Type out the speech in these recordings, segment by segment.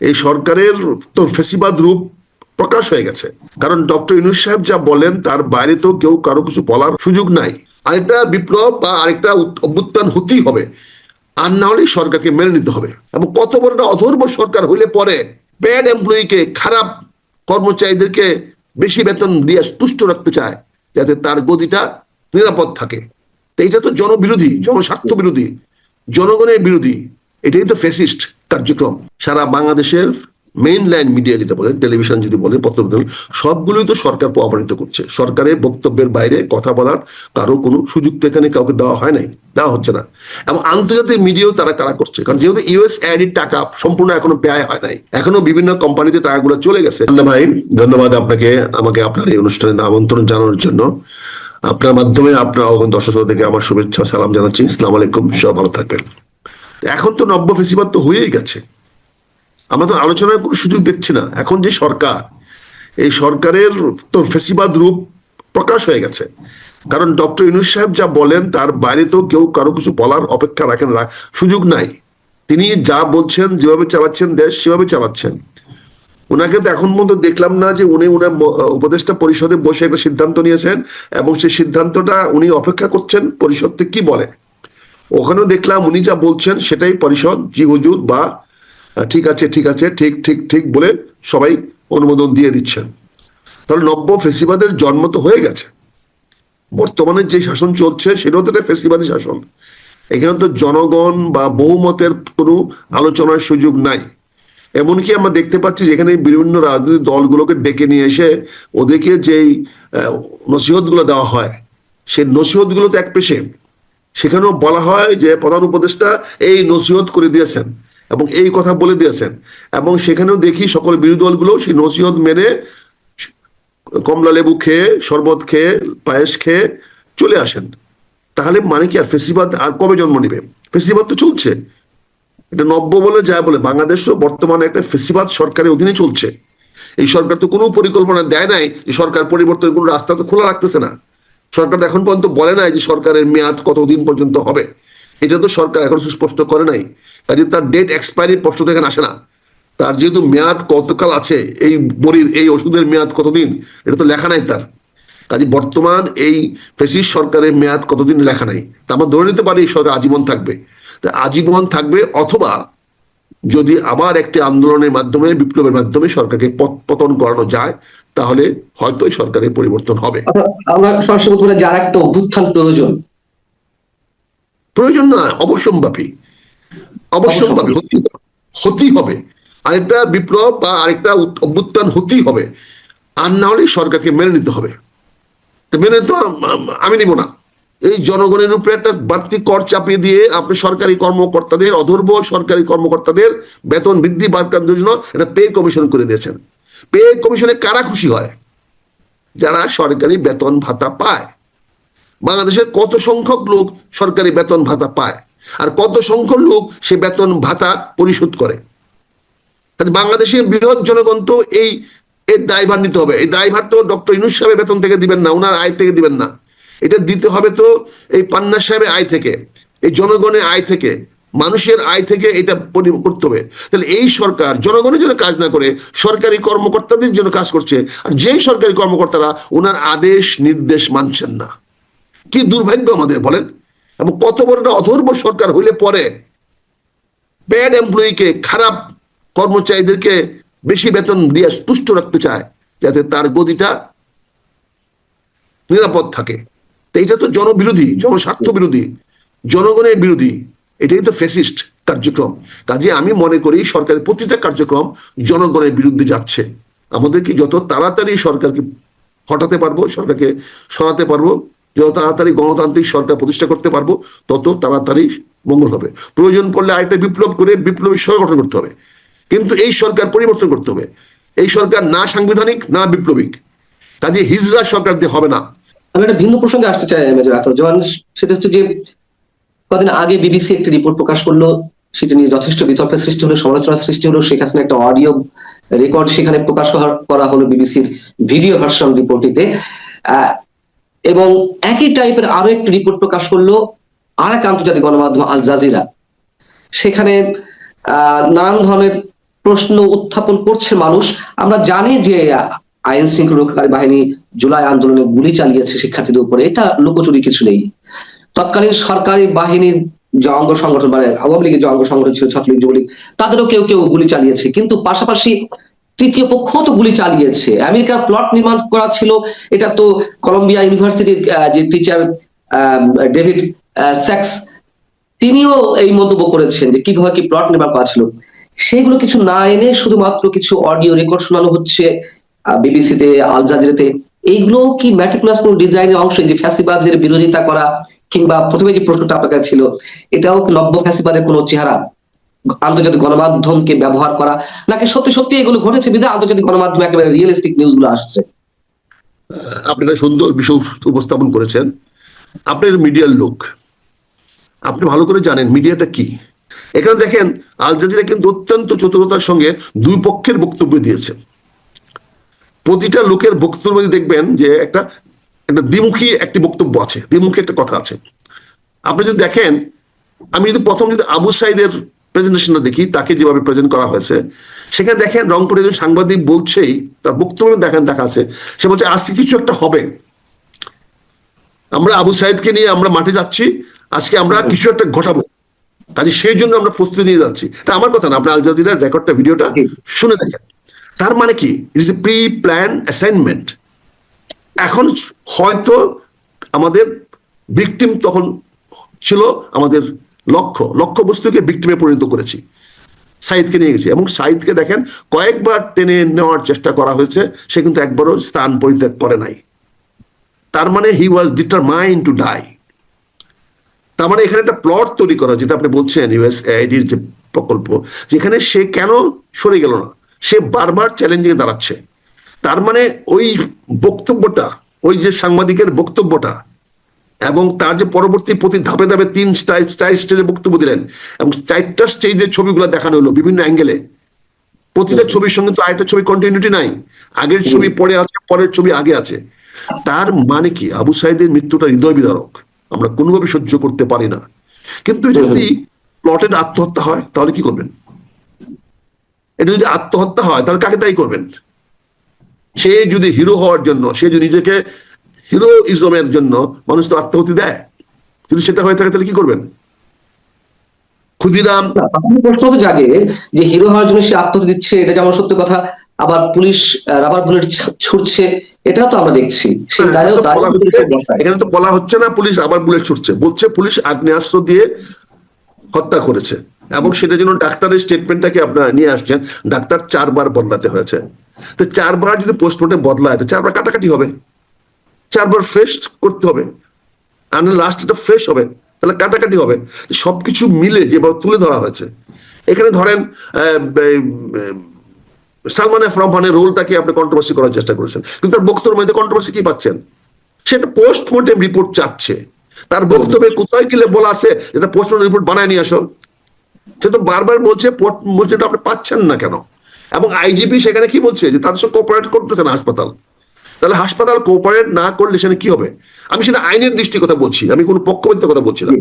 এই সরকারের তো ফেসিবাদ রূপ প্রকাশ হয়ে গেছে। কারণ ডক্টর ইনুস সাহেব যা বলেন, তার বাইরে তো কেউ কারও কিছু বলার সুযোগ নাই। আরেকটা বিপ্লব বা আরেকটা অভ্যুত্থান হতেই হবে। আর না হলে সরকারকে মেনে নিতে হবে। এবং কত বড় একটা অধর্ম সরকার হইলে পরে ব্যাড এমপ্লয়িকে খারাপ কর্মচারীদেরকে বেশি বেতন দিয়ে তুষ্ট রাখতে চায়, যাতে তার গতিটা নিরাপদ থাকে। এইটা তো জনবিরোধী জনস্বার্থ বিরোধী জনগণের বিরোধী। এটাই তো ফেসিস্ট কার্যক্রম। সারা বাংলাদেশের মেইন লাইন মিডিয়া যেটা বলেন টেলিভিশন যদি বলেন পত্র সবগুলোই তো সরকার অপমানিত করছে। সরকারের বক্তব্যের বাইরে কথা বলার কারও কোনো সুযোগ তো এখানে কাউকে দেওয়া হয় নাই, দেওয়া হচ্ছে না। এবং আন্তর্জাতিক মিডিয়াও তারা কারা করছে? কারণ যেহেতু ইউএস এর টাকা সম্পূর্ণ এখনও ব্যয় হয় নাই, এখনও বিভিন্ন কোম্পানিতে টাকাগুলো চলে গেছে। ভাই, ধন্যবাদ আপনাকে, আমাকে আপনার এই অনুষ্ঠানে আমন্ত্রণ জানানোর জন্য। আপনার মাধ্যমে আপনার দর্শক থেকে আমার শুভেচ্ছা সালাম জানাচ্ছি। ইসলাম আলাইকুম সব ভালো থাকবেন। এখন তো নব্য ফেসিবাদ তো হয়েই গেছে। আমরা তো আলোচনার কোনো সুযোগ দেখছি না। এখন যে সরকার, এই সরকারের তো ফেসিবাদ রূপ প্রকাশ হয়ে গেছে। কারণ ডক্টর ইনুস সাহেব যা বলেন, তার বাইরে তো কেউ কারও কিছু বলার অপেক্ষা রাখেন সুযোগ নাই। তিনি যা বলছেন, যেভাবে চালাচ্ছেন, দেশ সেভাবে চালাচ্ছেন। ওনাকে তো এখন পর্যন্ত দেখলাম না যে উনি উনার উপদেষ্টা পরিষদে বসে একটা সিদ্ধান্ত নিয়েছেন এবং সেই সিদ্ধান্তটা উনি অপেক্ষা করছেন পরিষদ থেকে কি বলে। ওখানেও দেখলাম উনি যা বলছেন সেটাই পরিষদ, জি হুজুর বা ঠিক আছে ঠিক আছে, ঠিক ঠিক ঠিক বলে সবাই অনুমোদন দিয়ে দিচ্ছেন। তাহলে নব্য ফেসিবাদের জন্ম তো হয়ে গেছে। বর্তমানে যে শাসন চলছে সেটাও তো একটা ফেসিবাদী শাসন। এখানে তো জনগণ বা বহুমতের কোনো আলোচনার সুযোগ নাই। এমনকি আমরা দেখতে পাচ্ছি যেখানে বিভিন্ন রাজনৈতিক দলগুলোকে ডেকে নিয়ে এসে ওদেরকে যেই নসিহতগুলো দেওয়া হয়, সেই নসিহতগুলো তো এক পেশে। সেখানেও বলা হয় যে প্রধান উপদেষ্টা এই নসিহত করে দিয়েছেন এবং এই কথা বলে দিয়েছেন। এবং সেখানেও দেখি সকল বিরোধী দলগুলো সেই নসিহত মেনে কমলা লেবু খেয়ে, শরবত খেয়ে, পায়েস খেয়ে চলে আসেন। তাহলে মানে কি আর ফেসিবাদ আর কবে জন্ম নিবে? ফেসিবাদ তো চলছে। এটা নব্য বলে যা বলে বাংলাদেশও বর্তমানে একটা ফেসিবাদ সরকারের অধীনে চলছে। এই সরকার তো কোনো পরিকল্পনা দেয় নাই যে সরকার পরিবর্তনের কোনো রাস্তা তো খোলা রাখতেছে না। সরকার এখন পর্যন্ত বলে নাই যে সরকারের মেয়াদ কতদিন পর্যন্ত হবে। এটা তো সরকার এখন সুস্পষ্ট করে নাই। কাজে তার ডেট এক্সপায়ারি প্রশ্ন তো এখানে আসে না। তার যেহেতু মেয়াদ কতকাল আছে, এই বড়ির, এই ওষুধের মেয়াদ কতদিন, এটা তো লেখা নাই তার। কাজে বর্তমান এই ফেসিস সরকারের মেয়াদ কতদিন লেখা নাই। তা আমরা ধরে নিতে পারি সরকার আজীবন থাকবে। তা আজীবন থাকবে অথবা যদি আবার একটি আন্দোলনের মাধ্যমে, বিপ্লবের মাধ্যমে সরকারকে পত- পতন করানো যায় তাহলে হয়তো সরকারের পরিবর্তন হবে। আমরা সরাসরি বলতে পারি যার একটা অভ্যুত্থান প্রয়োজন। প্রয়োজন না অবশ্যম্ভাবী। অবশ্যম্ভাবী হতেই হবে। আরেকটা বিপ্লব বা আরেকটা অভ্যুত্থান হতেই হবে। আর না হলে সরকারকে মেনে নিতে হবে। মেনে তো আমি নিব না। এই জনগণের উপরে একটা বাড়তি কর চাপিয়ে দিয়ে আপনি সরকারি কর্মকর্তাদের অধর্ব সরকারি কর্মকর্তাদের বেতন বৃদ্ধি বাড়ানোর জন্য একটা পে কমিশন করে দিয়েছেন। পে কমিশনে কারা খুশি হয়? যারা সরকারি বেতন ভাতা পায়। বাংলাদেশের কত সংখ্যক লোক সরকারি বেতন ভাতা পায় আর কত সংখ্যক লোক সে বেতন ভাতা পরিশোধ করে? বাংলাদেশের বৃহৎ জনগণ তো এই, এর দায়ভার নিতে হবে। এই দায়ভার তো ডক্টর ইনুস সাহেবের বেতন থেকে দিবেন না ওনার আয় থেকে দিবেন না। এটা দিতে হবে তো এই পান্না সাহেবের আয় থেকে, এই জনগণের আয় থেকে। মানুষের আয় থেকে এটা করতে হবে। তাহলে এই সরকার জনগণের জন্য কাজ না করে সরকারি কর্মকর্তাদের জন্য কাজ করছে, আর যেই সরকারি কর্মকর্তারা ওনার আদেশ, নির্দেশ মানছেন না। কি দুর্ভাগ্য আমাদের, বলেন? এবং কত বড় একটা অধর্ম সরকার হইলে পরে ব্যাড এমপ্লয়িকে খারাপ কর্মচারীদেরকে বেশি বেতন দিয়ে তুষ্ট রাখতে চায়, যাতে তার গদিটা নিরাপদ থাকে। তো এটা তো জনবিরোধী, জনস্বার্থ বিরোধী, জনগণের বিরোধী। এটাই তো ফেসিস্ট কার্যক্রম। কাজে আমি মনে করি সরকারের প্রতিটা কার্যক্রম জনগণের বিরুদ্ধে যাচ্ছে। আমাদেরকে যত তাড়াতাড়ি সরকারকে হটাতে পারব, সরকারকে সরাতে পারব, যত তাড়াতাড়ি গণতান্ত্রিক সরকার প্রতিষ্ঠা করতে পারব, তত তাড়াতাড়ি মঙ্গল হবে। প্রয়োজন পড়লে আরেকটা বিপ্লব করে বিপ্লবী সরকার গঠন করতে হবে। কিন্তু এই সরকার পরিবর্তন করতে হবে। এই সরকার না সাংবিধানিক, না বিপ্লবিক। কাজে হিজরা সরকার দিয়ে হবে না। আমি একটা ভিন্ন প্রসঙ্গে আসতে চাই সেটা হচ্ছে যে কদিন আগে বিবিসি একটি রিপোর্ট প্রকাশ করল, সেটা নিয়ে যথেষ্ট বিতর্কের সৃষ্টি হলো, সমালোচনার সৃষ্টি হলো। হাসিনা একটা অডিও রেকর্ড সেখানে প্রকাশ করা- হলো বিবিসির ভিডিও ভার্সন রিপোর্টটিতে। এবং একই টাইপের আরও একটি রিপোর্ট প্রকাশ করল আর এক আন্তর্জাতিক গণমাধ্যম আল জাজিরা। সেখানে নানান ধরনের প্রশ্ন উত্থাপন করছে মানুষ। আমরা জানি যে আইন শৃঙ্খলা রক্ষাকারী বাহিনী জুলাই আন্দোলনে গুলি চালিয়েছে শিক্ষার্থীদের উপরে। এটা লুকোচুরি কিছু নেই। তৎকালীন সরকারি বাহিনীর যে অঙ্গ সংগঠন মানে আওয়ামী লীগের যে অঙ্গ সংগঠন ছিল, ছাত্রলীগ, যুবলীগ, তাদেরও কেউ কেউ গুলি চালিয়েছে। কিন্তু পাশাপাশি তৃতীয় পক্ষ তো গুলি চালিয়েছে। আমেরিকার প্লট নির্মাণ করা ছিল, এটা তো কলম্বিয়া ইউনিভার্সিটির যে টিচার ডেভিড স্যাক্স, তিনিও এই মন্তব্য করেছেন যে কীভাবে কি প্লট নির্মাণ করা ছিল। সেগুলো কিছু না এনে শুধুমাত্র কিছু অডিও রেকর্ড শোনানো হচ্ছে বিবিসিতে, আল জাজিরাতে। এইগুলো কি ম্যাটিকুলাস কোন ডিজাইনের অংশ যে ফ্যাসিবাদের বিরোধিতা করা কিংবা প্রথমে যে প্রশ্নটা আপনার কাছে ছিল, এটাও নব্য ফ্যাসিবাদের কোনো চেহারা? আন্তর্জাতিক গণমাধ্যমকে ব্যবহার করা? নাকি সত্যি সত্যি এগুলো ঘটেছে বিধায় আন্তর্জাতিক গণমাধ্যমে একেবারে রিয়েলিস্টিক নিউজগুলো আসছে? আপনি একটা সুন্দর বিষয় উপস্থাপন করেছেন। আপনার মিডিয়ার লোক। আপনি ভালো করে জানেন মিডিয়াটা কি। এখানে দেখেন, আল জাজিরা কিন্তু অত্যন্ত চতুরতার সঙ্গে দুই পক্ষের বক্তব্য দিয়েছে প্রতিটা লোকের বক্তব্য দেখবেন যে একটা একটা দ্বিমুখী একটি বক্তব্য আছে দ্বিমুখী একটা কথা আছে। আপনি যদি দেখেন আমি যদি প্রথম যদি আবু সাইদের প্রেজেন্টেশনটা দেখি তাকে যেভাবে প্রেজেন্ট করা হয়েছে সেখানে দেখেন রংপুরে একজন সাংবাদিক বলছেই তার বক্তব্য দেখেন দেখা আছে। সে বলছে আজকে কিছু একটা হবে। আমরা আবু সাইদকে নিয়ে আমরা মাঠে যাচ্ছি আজকে আমরা কিছু একটা ঘটাবো। কাজে সেই জন্য আমরা প্রস্তুতি নিয়ে যাচ্ছি। এটা আমার কথা না আপনি আল জাজিরার রেকর্ডটা ভিডিওটা শুনে দেখেন। তার মানে কি? It is a pre plan assignment এখন হয়তো আমাদের ভিকটিম তখন ছিল আমাদের লক্ষ্য লক্ষ্য বস্তুকে ভিকটিমে পরিণত করেছি। সাইদকে নিয়ে গেছি। এবং সাইদকে দেখেন, কয়েকবার টেনে নেওয়ার চেষ্টা করা হয়েছে, সে কিন্তু একবারও স্থান পরিত্যাগ করে নাই। তার মানে he was determined to die তার মানে এখানে একটা প্লট তৈরি করা, যেটা আপনি বলছেন ইউএস আইডির যে প্রকল্প, যেখানে সে কেন সরে গেল না? সে বারবার চ্যালেঞ্জে দাঁড়াচ্ছে। তার মানে ওই বক্তব্যটা ওই যে সাংবাদিকের বক্তব্যটা এবং তার যে পরবর্তী প্রতি ধাপে ধাপে তিন স্টেজে বক্তব্য দিলেন এবং চারটা স্টেজের ছবিগুলো দেখানো হলো বিভিন্ন অ্যাঙ্গেলে প্রতিটা ছবির সঙ্গে তো আরেকটা ছবি কন্টিনিউটি নাই। আগের ছবি পরে আছে পরের ছবি আগে আছে। তার মানে কি? আবু সাইদের মৃত্যুটা হৃদয় বিদারক। আমরা কোনোভাবে সহ্য করতে পারি না। কিন্তু এটা যদি প্লটেড আত্মহত্যা হয় তাহলে কি করবেন? এটা যদি আত্মহত্যা হয় তাহলে কাকে তাই করবেন? সে যদি হিরো হওয়ার জন্য সে যদি নিজেকে হিরো ইজমের জন্য মানুষ তো আত্মহতি দেয় যদি সেটা হয়ে থাকে তাহলে কি করবেন? ক্ষুদিরাম প্রশ্ন তো জাগে যে হিরো হওয়ার জন্য সে আত্মহত্যা দিচ্ছে এটা যেমন সত্য কথা আবার পুলিশ রাবার বুলেট ছুটছে এটাও তো আমরা দেখছি। এখানে তো বলা হচ্ছে- এখানে তো বলা হচ্ছে না পুলিশ আবার বুলেট ছুটছে বলছে পুলিশ আগ্নেয়াস্ত্র দিয়ে হত্যা করেছে। এবং সেটা জন্য ডাক্তারের স্টেটমেন্টটাকে আপনারা নিয়ে আসছেন ডাক্তার চারবার বদলাতে হয়েছে। তো চারবার যদি পোস্টমর্টে বদলায় তো চারবার কাটাকাটি হবে। চারবার ফ্রেশ করতে হবে। আর লাস্ট এটা ফ্রেশ হবে তাহলে কাটাকাটি হবে। সবকিছু মিলে যেভাবে তুলে ধরা হয়েছে। এখানে ধরেন সালমান এফ রহমানের রোলটাকে আপনি কন্ট্রোভার্সি করার চেষ্টা করেছেন। কিন্তু তার বক্তব্যের মধ্যে কন্ট্রোভার্সি কি পাচ্ছেন? সেটা পোস্টমর্টেম রিপোর্ট চাচ্ছে। তার বক্তব্যে কোথায় গেলে বলা আছে এটা পোস্টমর্টেম রিপোর্ট বানায় নিয়ে আসো। সে তো বারবার বলছে পোস্টমর্টেমটা আপনি পাচ্ছেন না কেন? এবং আইজিপি সেখানে কি বলছে? যে তাদের সঙ্গে কোঅপারেট করতেছে না হাসপাতাল। তাহলে হাসপাতাল কোঅপারেট না করলে সেখানে কি হবে? আমি সেটা আইনের দৃষ্টির কথা বলছি আমি কোনো পক্ষপাতিত্বের কথা বলছি না।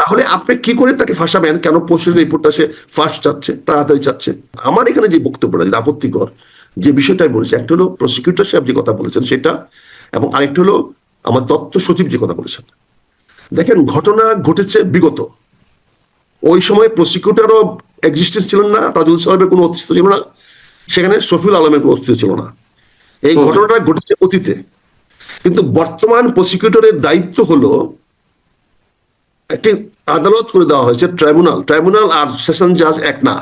তাহলে আপনি কি করে তাকে ফাঁসাবেন কেন পোস্টের রিপোর্টটা সে ফার্স্ট চাচ্ছে তাড়াতাড়ি চাচ্ছে? আমার এখানে যে বক্তব্যটা যেটা আপত্তিকর যে বিষয়টাই বলেছে একটা হলো প্রসিকিউটর সাহেব যে কথা বলেছেন সেটা এবং আরেকটা হলো আমার তত্ত্ব সচিব যে কথা বলেছেন। দেখেন ঘটনা ঘটেছে বিগত। ওই সময় প্রসিকিউটরও এক্সিস্টেন্স ছিলেন না তাজুল সাহেবের কোনো অস্তিত্ব ছিল না। সেখানে শফিউল আলমের কোনো অস্তিত্ব ছিল না। এই ঘটনাটা ঘটেছে অতীতে। কিন্তু বর্তমান প্রসিকিউটরের দায়িত্ব হলো একটি আদালত করে দেওয়া হয়েছে ট্রাইব্যুনাল ট্রাইব্যুনাল আর সেশন জাজ এক না।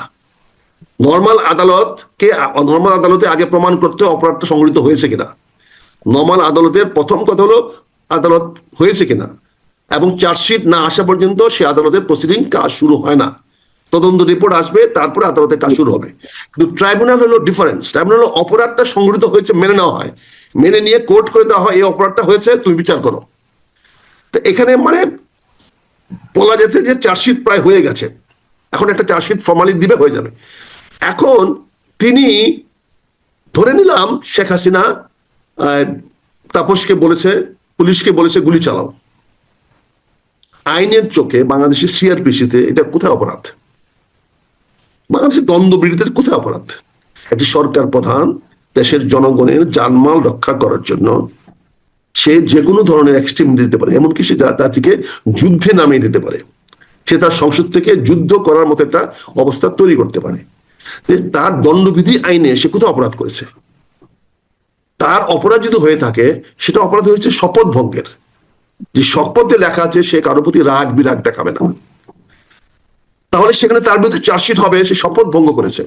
নর্মাল আদালতকে নর্মাল আদালতে আগে প্রমাণ করতে অপরাধটা সংগঠিত হয়েছে কিনা। নর্মাল আদালতের প্রথম কথা হলো আদালত হয়েছে কিনা। এবং চার্জশিট না আসা পর্যন্ত সে আদালতের প্রসিডিং কাজ শুরু হয় না। তদন্ত রিপোর্ট আসবে, তারপরে আদালতে কাজ শুরু হবে। কিন্তু ট্রাইব্যুনাল হলো ডিফারেন্স ট্রাইব্যুনাল হলো অপরাধটা সংগঠিত হয়েছে, মেনে নেওয়া হয়। মেনে নিয়ে কোর্ট করে দেওয়া হয়, এই অপরাধটা হয়েছে, তুমি বিচার করো। তো এখানে মানে বলা যেতে যে চার্জশিট প্রায় হয়ে গেছে। এখন একটা চার্জশিট ফর্মালি দিবে, হয়ে যাবে। এখন তিনি ধরে নিলাম শেখ হাসিনা তাপসকে বলেছে, পুলিশকে বলেছে, গুলি চালাও। আইনের চোখে বাংলাদেশের সিআরপিসিতে এটা কোথায় অপরাধ? বাংলাদেশের দ্বন্দ্ববিরোধীদের কোথায় অপরাধ? একটি সরকার প্রধান দেশের জনগণের জানমাল রক্ষা করার জন্য সে যে কোনো ধরনের এক্সট্রিম দিতে পারে, এমনকি সে থেকে যুদ্ধে নামিয়ে দিতে পারে। সে তার সংসদ থেকে যুদ্ধ করার মতো একটা অবস্থা তৈরি করতে পারে। তার দণ্ডবিধি আইনে সে কোথাও অপরাধ করেছে। তার অপরাধ যদি হয়ে থাকে, সেটা অপরাধ হয়েছে শপথ ভঙ্গের যে শপথে লেখা আছে, সে কারোর প্রতি রাগ বিরাগ দেখাবে না। তাহলে সেখানে তার বিরুদ্ধে চার্জশিট হবে, সে শপথ ভঙ্গ করেছে।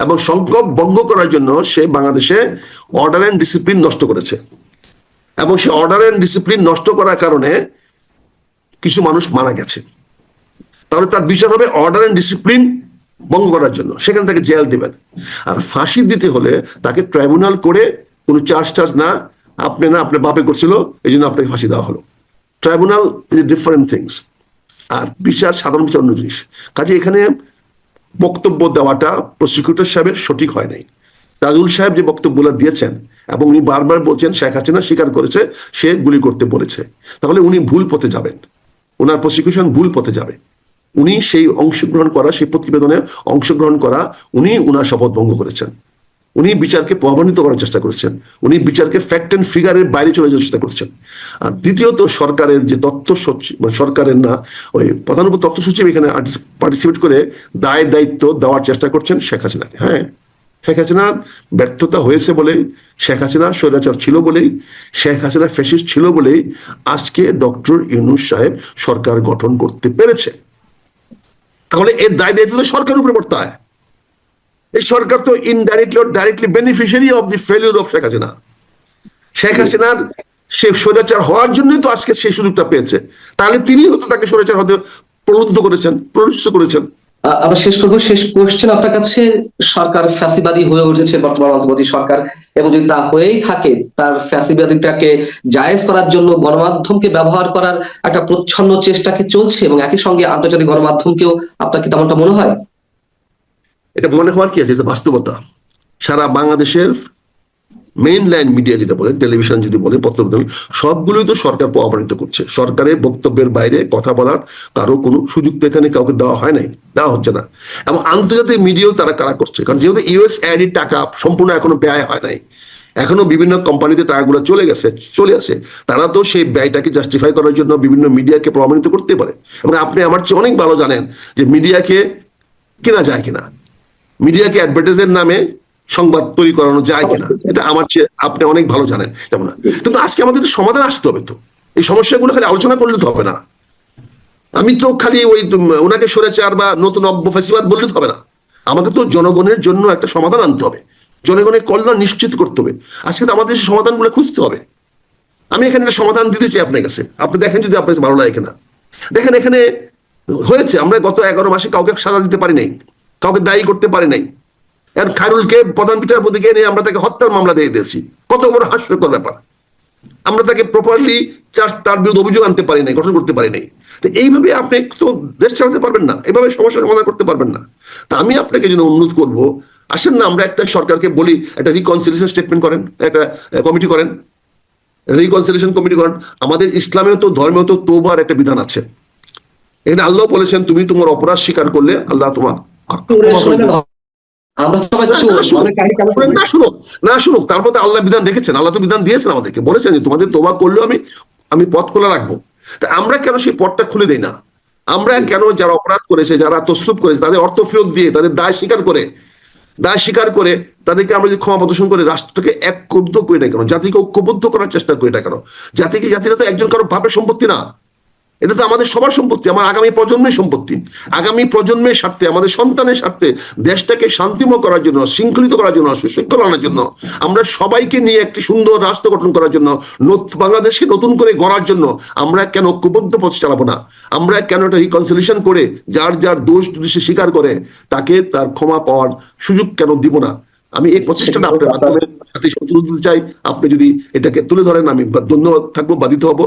এবং সংকট ভঙ্গ করার জন্য সে বাংলাদেশে অর্ডার অ্যান্ড ডিসিপ্লিন নষ্ট করেছে। এবং সে অর্ডার অ্যান্ড ডিসিপ্লিন নষ্ট করার কারণে কিছু মানুষ মারা গেছে। তাহলে তার বিচার হবে অর্ডার অ্যান্ড ডিসিপ্লিন ভঙ্গ করার জন্য। সেখানে তাকে জেল দিবেন। আর ফাঁসি দিতে হলে তাকে ট্রাইব্যুনাল করে কোনো চার্জ টার্জ না, আপনি না, আপনার বাপে করছিল, এই জন্য আপনাকে ফাঁসি দেওয়া হলো। ট্রাইব্যুনাল ইজ ডিফারেন্ট থিংস আর বিচার সাধারণ বিচার অন্য জিনিস। কাজে এখানে বক্তব্য দেওয়াটা প্রসিকিউটর সাহেবের সঠিক হয় নাই। তাজুল সাহেব যে বক্তব্যগুলো দিয়েছেন এবং উনি বারবার বলছেন, শেখ হাসিনা স্বীকার করেছে, সে গুলি করতে বলেছে। তাহলে উনি ভুল পথে যাবেন। ওনার প্রসিকিউশন ভুল পথে যাবে। উনি সেই অংশগ্রহণ করা, সেই প্রতিবেদনে অংশগ্রহণ করা, উনি উনার শপথ ভঙ্গ করেছেন। উনি বিচারকে প্রভাবান্বিত করার চেষ্টা করেছেন। উনি বিচারকে ফ্যাক্ট অ্যান্ড ফিগারের বাইরে চলে যাওয়ার চেষ্টা করছেন। আর দ্বিতীয়ত সরকারের যে তথ্য সচিব মানে সরকারের না, ওই প্রধান তথ্য সচিব এখানে পার্টিসিপেট করে দায় দায়িত্ব দেওয়ার চেষ্টা করছেন শেখ হাসিনাকে। হ্যাঁ শেখ হাসিনার ব্যর্থতা হয়েছে বলেই, শেখ হাসিনা স্বৈরাচার ছিল বলেই, শেখ হাসিনা ফ্যাসিস্ট ছিল বলেই আজকে ডক্টর ইউনুস সাহেব সরকার গঠন করতে পেরেছে। তাহলে এর দায় দায়িত্ব সরকারের উপরে পড়তে হয় এই সরকার তো indirectly directly beneficiary of the failure of Sheikh Hasina Sheikh হাসিনার সে স্বৈরাচার হওয়ার জন্যই তো আজকে সেই সুযোগটা পেয়েছে। তাহলে তিনি হয়তো তাকে স্বৈরাচার হতে প্রলুব্ধ করেছেন প্ররোচিত করেছেন। আ- আবার শেষ করব। শেষ কোশ্চেন আপনার কাছে। সরকার ফ্যাসিবাদী হয়ে উঠেছে বর্তমান অন্তর্বর্তী সরকার এবং যদি তা হয়েই থাকে তার ফ্যাসিবাদিতাকে জায়েজ করার জন্য গণমাধ্যমকে ব্যবহার করার একটা প্রচ্ছন্ন চেষ্টা কি চলছে এবং একই সঙ্গে আন্তর্জাতিক গণমাধ্যমকেও আপনার কি তেমনটা মনে হয়? এটা মনে হওয়ার কি আছে? এটা বাস্তবতা। সারা বাংলাদেশের মেইন লাইন মিডিয়া যেটা বলেন টেলিভিশন যদি বলেন পত্র বলেন সবগুলোই তো সরকার অপমানিত করছে। সরকারের বক্তব্যের বাইরে কথা বলার কারও কোনো সুযোগ তো এখানে কাউকে দেওয়া হয় নাই, দেওয়া হচ্ছে না। এবং আন্তর্জাতিক মিডিয়াও তারা কারা করছে? কারণ যেহেতু ইউএস অ্যাডির টাকা সম্পূর্ণ এখনও ব্যয় হয় নাই, এখনও বিভিন্ন কোম্পানিতে টাকাগুলো চলে গেছে, চলে আসে, তারা তো সেই ব্যয়টাকে জাস্টিফাই করার জন্য বিভিন্ন মিডিয়াকে প্রমাণিত করতে পারে। এবং আপনি আমার চেয়ে অনেক ভালো জানেন যে মিডিয়াকে কেনা যায় কিনা। মিডিয়াকে অ্যাডভার্টাইজের নামে সংবাদ তৈরি করানো যায় কিনা, এটা আমার চেয়ে আপনি অনেক ভালো জানেন যেমন কিন্তু আজকে আমাদের সমাধান আসতে হবে তো। এই সমস্যাগুলো খালি আলোচনা করলে তো হবে না। আমি তো খালি ওই ওনাকে সরেচার বা নতুন অব্য ফেসিবাদ বললে তো হবে না। আমাকে তো জনগণের জন্য একটা সমাধান আনতে হবে। জনগণের কল্যাণ নিশ্চিত করতে হবে। আজকে তো আমাদের সমাধানগুলো খুঁজতে হবে। আমি এখানে সমাধান দিতে চাই আপনার কাছে। আপনি দেখেন যদি আপনার ভালো লাগে কিনা। দেখেন এখানে হয়েছে, আমরা গত এগারো মাসে কাউকে সাজা দিতে পারি নাই। কাউকে দায়ী করতে পারে নাই। আর খায়রুলকে প্রধান বিচারপতিকে নিয়ে আমরা তাকে হত্যার মামলা দিয়ে দিয়েছি। কত বড় হাস্যকর ব্যাপার। আমরা তাকে প্রপারলি চার্জ তার বিরুদ্ধে অভিযোগ আনতে পারি নাই, গঠন করতে পারি নাই। তো এইভাবে আপনি তো দেশ চালাতে পারবেন না, এভাবে সমস্যার সমাধান করতে পারবেন না। তা আমি আপনাকে যেন অনুরোধ করব, আসেন না, আমরা একটা সরকারকে বলি, একটা রিকনসিলিয়েশন স্টেটমেন্ট করেন, একটা কমিটি করেন। রিকনসিলিয়েশন কমিটি করেন। আমাদের ইসলামেও তো, ধর্মেও তো তোবার একটা বিধান আছে। এখানে আল্লাহ বলেছেন, তুমি তোমার অপরাধ স্বীকার করলে আল্লাহ তোমার না, শুনুক, অনেক আগে কেন না শুনুক তারপর তো আল্লাহ বিধান রেখেছেন আল্লাহ তো বিধান দিয়েছেন আমাদেরকে বলেছেন যে তোমাদের তোবা করলেও আমি আমি পথ খোলা রাখব। তা আমরা কেন সেই পথটা খুলে দেই না? আমরা কেন যারা অপরাধ করেছে যারা তসরুপ করেছে তাদের অর্থ ফেরত দিয়ে তাদের দায় স্বীকার করে দায় স্বীকার করে তাদেরকে আমরা যদি ক্ষমা প্রদর্শন করে রাষ্ট্রকে ঐক্যবদ্ধ করি না কেন? জাতিকে ঐক্যবদ্ধ করার চেষ্টা করি না কেন? জাতিকে জাতিরা তো একজন কারও বাপের সম্পত্তি না। এটা তো আমাদের সবার সম্পত্তি, আমার আগামী প্রজন্মের সম্পত্তি। আগামী প্রজন্মের স্বার্থে, আমাদের সন্তানের স্বার্থে দেশটাকে শান্তিময় করার জন্য, শৃঙ্খলিত করার জন্য সুশৃঙ্খল আনার জন্য, আমরা সবাইকে নিয়ে একটি সুন্দর রাষ্ট্র গঠন করার জন্য বাংলাদেশকে নতুন করে গড়ার জন্য আমরা কেন ঐক্যবদ্ধ পথ চালাবো না? আমরা কেন একটা রিকনসিলেশন করে, যার যার দোষ যদি সে স্বীকার করে, তাকে তার ক্ষমা পাওয়ার সুযোগ কেন দিব না? আমি এই প্রচেষ্টাটা আপনার মাধ্যমে সাথে দিতে চাই। আপনি যদি এটাকে তুলে ধরেন, আমি ধন্যবাদ থাকব, বাধিত হব।